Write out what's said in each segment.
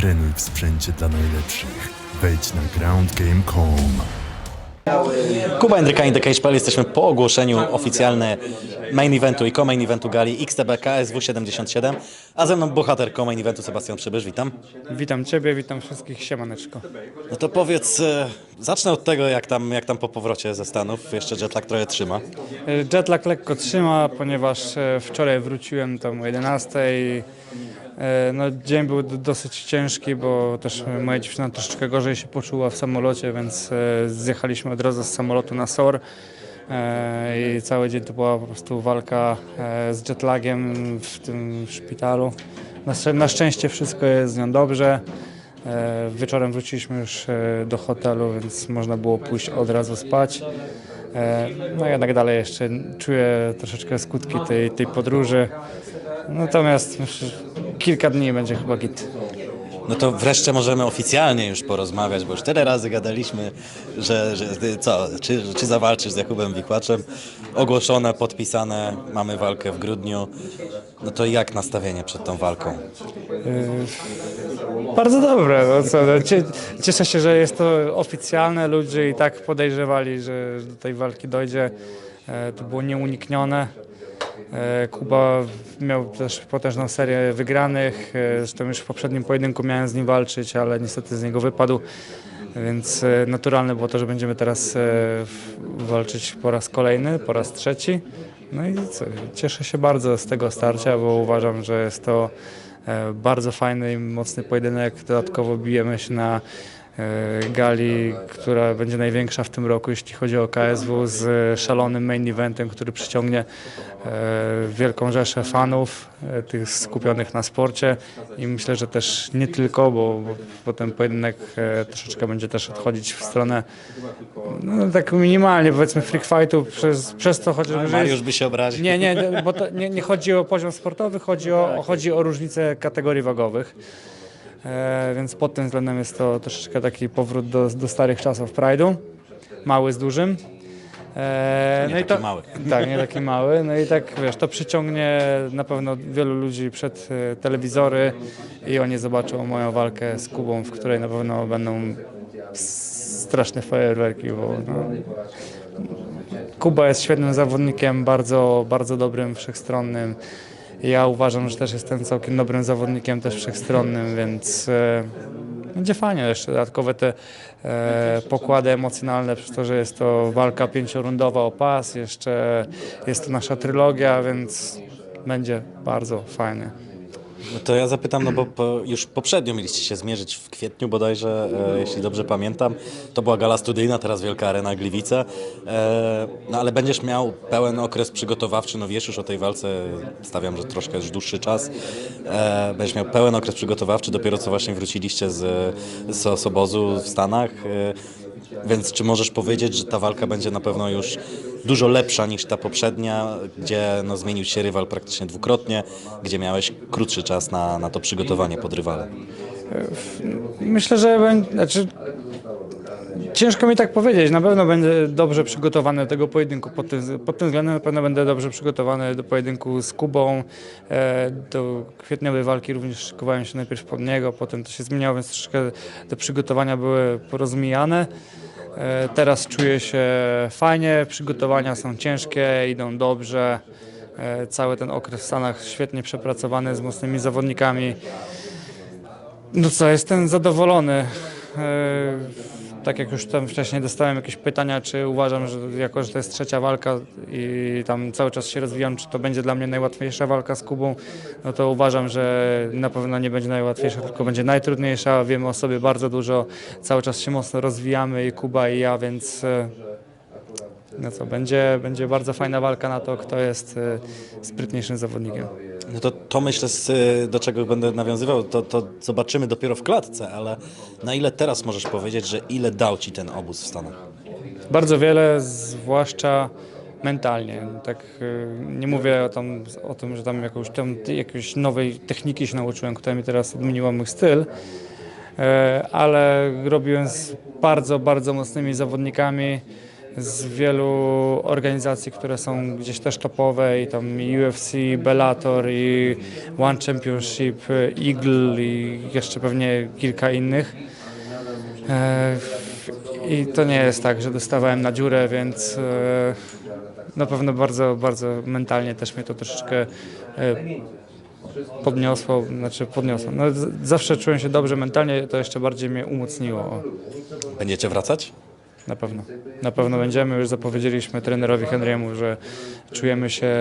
Trenuj w sprzęcie dla najlepszych. Wejdź na groundgame.com. Kuba Jędryka i The Cage Pal. Jesteśmy po ogłoszeniu oficjalne main eventu i co-main eventu gali XTB KSW 77, a ze mną bohater co-main eventu Sebastian Przybysz, witam. Witam Ciebie, witam wszystkich, siemaneczko. No to powiedz, e, zacznę od tego, jak tam, jak tam po powrocie ze Stanów, jeszcze jetlag trochę trzyma. E, Jetlag lekko trzyma, ponieważ e, wczoraj wróciłem tam o 11. E, No, dzień był dosyć ciężki, bo też moja dziewczyna troszeczkę gorzej się poczuła w samolocie, więc e, zjechaliśmy od razu z samolotu na SOR. E, I cały dzień to była po prostu walka z jetlagiem w tym szpitalu. Na, szczę- na szczęście wszystko jest z nią dobrze. Wieczorem wróciliśmy już do hotelu, więc można było pójść od razu spać. No jednak dalej jeszcze czuję troszeczkę skutki tej, tej podróży. Natomiast kilka dni będzie chyba git. No to wreszcie możemy oficjalnie już porozmawiać, bo już tyle razy gadaliśmy, że, że ty co, czy, czy zawalczysz z Jakubem Wikłaczem. Ogłoszone, podpisane, mamy walkę w grudniu. No to jak nastawienie przed tą walką? Bardzo dobre. No co, no, cie- cieszę się, że jest to oficjalne. Ludzie i tak podejrzewali, że do tej walki dojdzie. E, To było nieuniknione. E, Kuba miał też potężną serię wygranych. E, Zresztą już w poprzednim pojedynku miałem z nim walczyć, ale niestety z niego wypadł. Więc e, naturalne było to, że będziemy teraz walczyć po raz kolejny, po raz trzeci. No i co, cieszę się bardzo z tego starcia, bo uważam, że jest to bardzo fajny i mocny pojedynek. Dodatkowo bijemy się na gali, która będzie największa w tym roku, jeśli chodzi o KSW, z e, szalonym main eventem, który przyciągnie e, wielką rzeszę fanów, e, tych skupionych na sporcie i myślę, że też nie tylko, bo, bo, ten pojedynek e, troszeczkę będzie też odchodzić w stronę no, tak minimalnie powiedzmy freak fightu przez, przez to chociażby, Mariusz by się obraził. nie, nie, nie, bo to nie, nie chodzi o poziom sportowy, chodzi o, chodzi o różnice kategorii wagowych. E, więc pod tym względem jest to troszeczkę taki powrót do, do starych czasów Pride'u. Mały z dużym. E, Nie taki mały. Tak, nie taki mały. No i tak wiesz, to przyciągnie na pewno wielu ludzi przed e, telewizory i oni zobaczą moją walkę z Kubą, w której na pewno będą straszne fajerwerki, bo no, Kuba jest świetnym zawodnikiem, bardzo, bardzo dobrym, wszechstronnym. Ja uważam, że też jestem całkiem dobrym zawodnikiem, też wszechstronnym, więc e, będzie fajnie. Jeszcze dodatkowe te e, pokłady emocjonalne, przez to, że jest to walka pięciorundowa o pas, jeszcze jest to nasza trylogia, więc będzie bardzo fajnie. No to ja zapytam, no bo po, już poprzednio mieliście się zmierzyć w kwietniu bodajże, e, jeśli dobrze pamiętam. To była gala studyjna, teraz Wielka Arena Gliwice. E, no ale będziesz miał pełen okres przygotowawczy, no wiesz już o tej walce, stawiam, że troszkę już dłuższy czas. E, będziesz miał pełen okres przygotowawczy, dopiero co właśnie wróciliście z, z, z obozu w Stanach. E, więc czy możesz powiedzieć, że ta walka będzie na pewno już dużo lepsza niż ta poprzednia, gdzie no, zmienił się rywal praktycznie dwukrotnie, gdzie miałeś krótszy czas na, na to przygotowanie pod rywalem? Myślę, że będzie. Znaczy, ciężko mi tak powiedzieć. Na pewno będę dobrze przygotowany do tego pojedynku. Pod tym, pod tym względem na pewno będę dobrze przygotowany do pojedynku z Kubą. E, do kwietniowej walki również szykowałem się najpierw pod niego, potem to się zmieniało, więc troszeczkę te przygotowania były porozmijane. E, teraz czuję się fajnie, przygotowania są ciężkie, idą dobrze. E, cały ten okres w Stanach świetnie przepracowany z mocnymi zawodnikami. No co, jestem zadowolony. Tak jak już tam wcześniej dostałem jakieś pytania, czy uważam, że jako, że to jest trzecia walka i tam cały czas się rozwijam, czy to będzie dla mnie najłatwiejsza walka z Kubą, no to uważam, że na pewno nie będzie najłatwiejsza, tylko będzie najtrudniejsza. Wiemy o sobie bardzo dużo, cały czas się mocno rozwijamy i Kuba i ja, więc e, no co, będzie, będzie bardzo fajna walka na to, kto jest e, sprytniejszym zawodnikiem. No to, to myślę, z, do czego będę nawiązywał, to, to zobaczymy dopiero w klatce, ale na ile teraz możesz powiedzieć, że ile dał Ci ten obóz w Stanach? Bardzo wiele, zwłaszcza mentalnie. Tak, y, nie mówię o, tam, o tym, że tam jakąś, tam jakiejś nowej techniki się nauczyłem, która mi teraz odmieniła mój styl, ale robiłem z bardzo, bardzo mocnymi zawodnikami z wielu organizacji, które są gdzieś też topowe i tam UFC, Bellator i One Championship, Eagle i jeszcze pewnie kilka innych. E, I to nie jest tak, że dostawałem na dziurę, więc e, na pewno bardzo, bardzo mentalnie też mnie to troszeczkę e, podniosło, znaczy podniosło. No, zawsze czułem się dobrze mentalnie, to jeszcze bardziej mnie umocniło. Będziecie wracać? Na pewno. Na pewno będziemy. Już zapowiedzieliśmy trenerowi Henry'emu, że czujemy się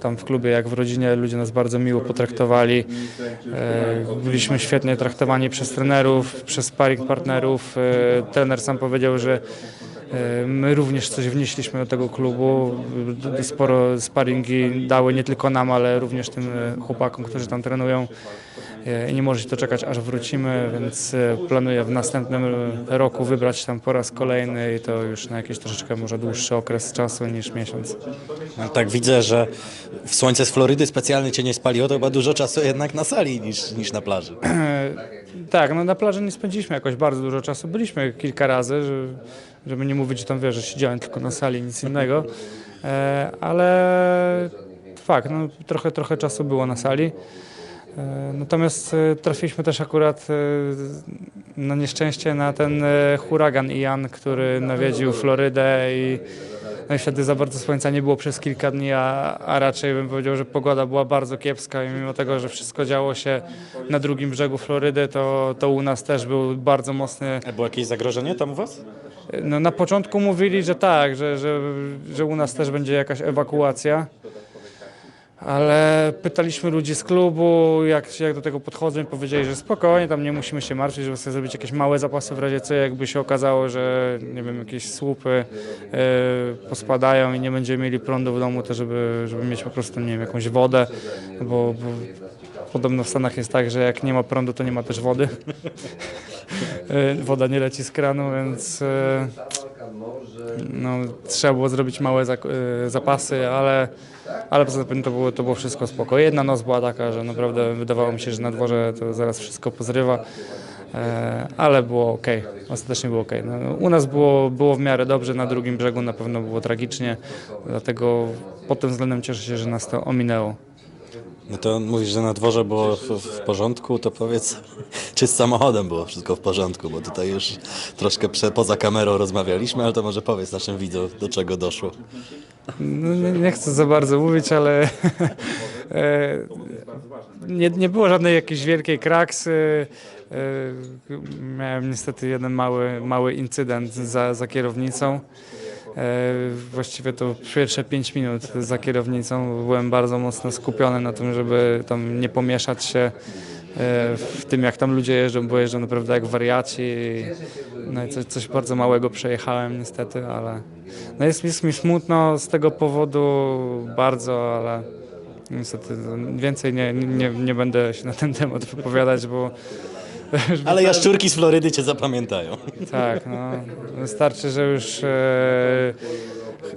tam w klubie jak w rodzinie. Ludzie nas bardzo miło potraktowali. E, Byliśmy świetnie traktowani przez trenerów, przez sparring partnerów. E, Trener sam powiedział, że e, My również coś wnieśliśmy do tego klubu. Sporo sparingi dały nie tylko nam, ale również tym chłopakom, którzy tam trenują. E, I nie może się doczekać, aż wrócimy, więc e, planuję w następnym e, roku wybrać tam po raz kolejny i to już na jakiś troszeczkę może dłuższy okres czasu niż miesiąc. No, tak widzę, że w słońce z Florydy specjalnie cię nie spaliło, to chyba dużo czasu jednak na sali niż, niż na plaży. Tak, no na plaży nie spędziliśmy jakoś bardzo dużo czasu. Byliśmy kilka razy, że, żeby nie mówić, że tam wiesz, że siedziałem tylko na sali, nic innego. E, ale fakt, no trochę, trochę czasu było na sali. E, Natomiast e, trafiliśmy też akurat e, na nieszczęście na ten huragan Ian, który nawiedził Florydę i no i wtedy za bardzo słońca nie było przez kilka dni, a, a raczej bym powiedział, że pogoda była bardzo kiepska i mimo tego, że wszystko działo się na drugim brzegu Florydy, to, to u nas też był bardzo mocny A było jakieś zagrożenie tam u was? no na początku mówili, że tak, że, że, że u nas też będzie jakaś ewakuacja. Ale pytaliśmy ludzi z klubu, jak, jak do tego podchodzą i powiedzieli, że spokojnie, tam nie musimy się martwić, żeby sobie zrobić jakieś małe zapasy w razie co, jakby się okazało, że nie wiem, jakieś słupy e, pospadają i nie będziemy mieli prądu w domu, to żeby, żeby mieć po prostu, nie wiem, jakąś wodę, bo, bo podobno w Stanach jest tak, że jak nie ma prądu, to nie ma też wody. E, Woda nie leci z kranu, więc e, no, trzeba było zrobić małe e, zapasy, ale, ale poza tym to było, to było wszystko spoko. Jedna noc była taka, że naprawdę wydawało mi się, że na dworze to zaraz wszystko pozrywa, e, ale było ok, ostatecznie było ok. No, u nas było, było w miarę dobrze, na drugim brzegu na pewno było tragicznie, dlatego pod tym względem cieszę się, że nas to ominęło. No to mówisz, że na dworze było w, w porządku, to powiedz, czy z samochodem było wszystko w porządku, bo tutaj już troszkę prze, poza kamerą rozmawialiśmy, ale to może powiedz naszym widzom, do czego doszło. No, nie, nie chcę za bardzo mówić, ale e, nie, nie było żadnej jakiejś wielkiej kraksy. E, Miałem niestety jeden mały, mały incydent za, za kierownicą. E, Właściwie to pierwsze 5 minut za kierownicą byłem bardzo mocno skupiony na tym, żeby tam nie pomieszać się e, w tym, jak tam ludzie jeżdżą, bo jeżdżą naprawdę jak wariaci. No i coś, coś bardzo małego przejechałem niestety, ale no jest, jest mi smutno z tego powodu bardzo, ale niestety no, więcej nie, nie, nie będę się na ten temat wypowiadać, bo Ale jaszczurki z Florydy cię zapamiętają. tak, no, wystarczy, że już e,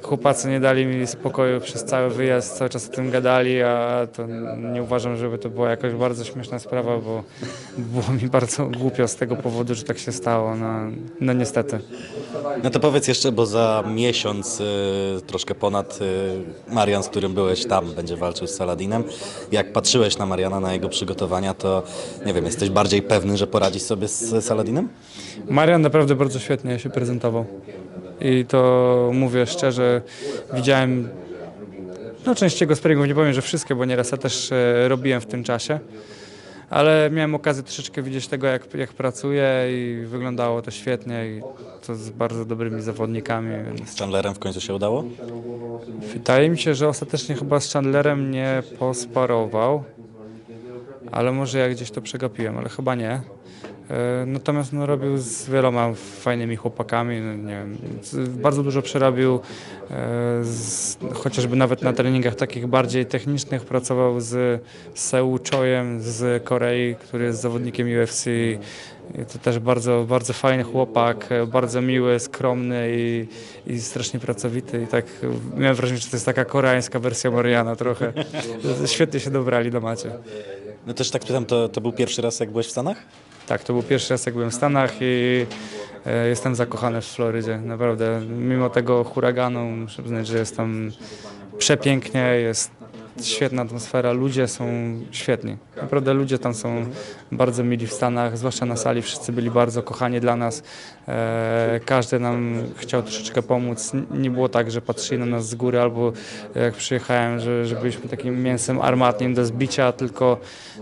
chłopacy nie dali mi spokoju przez cały wyjazd, cały czas o tym gadali, a to nie uważam, żeby to była jakaś bardzo śmieszna sprawa, bo było mi bardzo głupio z tego powodu, że tak się stało, no, no niestety. No to powiedz jeszcze, bo za miesiąc, y, troszkę ponad, y, Marian, z którym byłeś tam, będzie walczył z Saladinem. Jak patrzyłeś na Mariana, na jego przygotowania, to nie wiem, jesteś bardziej pewny, że poradzisz sobie z Saladinem? Marian naprawdę bardzo świetnie się prezentował. I to mówię szczerze, widziałem no część jego sparingów, nie powiem, że wszystkie, bo nieraz ja też e, robiłem w tym czasie. Ale miałem okazję troszeczkę widzieć tego, jak, jak pracuje i wyglądało to świetnie i to z bardzo dobrymi zawodnikami, Z Chandlerem w końcu się udało? wydaje mi się, że ostatecznie chyba z Chandlerem nie posparował, ale może ja gdzieś to przegapiłem, ale chyba nie. E, Natomiast no, robił z wieloma fajnymi chłopakami, no, nie wiem, bardzo dużo przerobił, e, z, chociażby nawet na treningach takich bardziej technicznych pracował z Seu Chojem z Korei, który jest zawodnikiem UFC. To też bardzo, bardzo fajny chłopak, e, bardzo miły, skromny i, i strasznie pracowity. I tak miałem wrażenie, że to jest taka koreańska wersja Mariana trochę. Świetnie się dobrali do macie. No też tak pytam, to, to był pierwszy raz, jak byłeś w Stanach? Tak, to był pierwszy raz, jak byłem w Stanach i E, Jestem zakochany w Florydzie, naprawdę. Mimo tego huraganu muszę przyznać, że jest tam przepięknie, jest świetna atmosfera, ludzie są świetni. Naprawdę ludzie tam są bardzo mili w Stanach, zwłaszcza na sali, wszyscy byli bardzo kochani dla nas. E, każdy nam chciał troszeczkę pomóc. Nie było tak, że patrzyli na nas z góry albo jak przyjechałem, że, że byliśmy takim mięsem armatnim do zbicia, tylko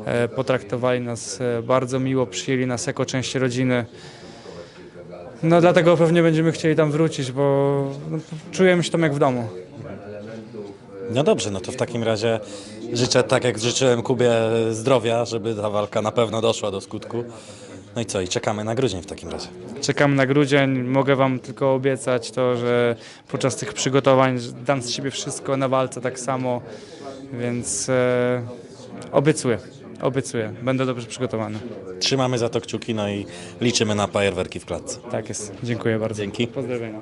e, potraktowali nas e, bardzo miło, przyjęli nas jako część rodziny. No dlatego pewnie będziemy chcieli tam wrócić, bo no, czujemy się tam jak w domu. No dobrze, no to w takim razie życzę, tak jak życzyłem Kubie, zdrowia, żeby ta walka na pewno doszła do skutku. No i co, i czekamy na grudzień w takim razie. Czekam na grudzień. Mogę Wam tylko obiecać to, że podczas tych przygotowań dam z siebie wszystko na walce tak samo, więc e, obiecuję. Obiecuję. Będę dobrze przygotowany. Trzymamy za to kciuki, no i liczymy na fajerwerki w klatce. Tak jest. Dziękuję bardzo. Dzięki. Pozdrawiam.